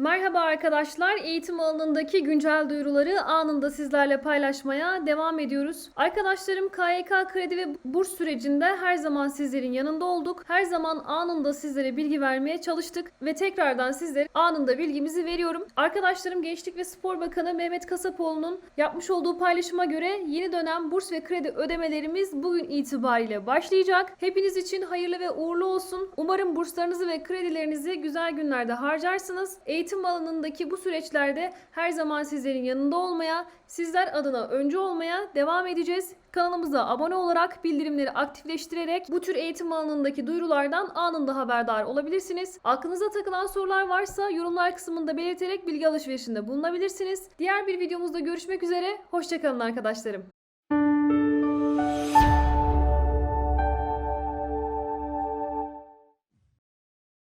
Merhaba arkadaşlar. Eğitim alanındaki güncel duyuruları anında sizlerle paylaşmaya devam ediyoruz. Arkadaşlarım KYK kredi ve burs sürecinde her zaman sizlerin yanında olduk. Her zaman anında sizlere bilgi vermeye çalıştık ve tekrardan sizlere anında bilgimizi veriyorum. Arkadaşlarım Gençlik ve Spor Bakanı Mehmet Kasapoğlu'nun yapmış olduğu paylaşıma göre yeni dönem burs ve kredi ödemelerimiz bugün itibariyle başlayacak. Hepiniz için hayırlı ve uğurlu olsun. Umarım burslarınızı ve kredilerinizi güzel günlerde harcarsınız. Eğitim alanındaki bu süreçlerde her zaman sizlerin yanında olmaya, sizler adına önce olmaya devam edeceğiz. Kanalımıza abone olarak bildirimleri aktifleştirerek bu tür eğitim alanındaki duyurulardan anında haberdar olabilirsiniz. Aklınıza takılan sorular varsa yorumlar kısmında belirterek bilgi alışverişinde bulunabilirsiniz. Diğer bir videomuzda görüşmek üzere. Hoşçakalın arkadaşlarım.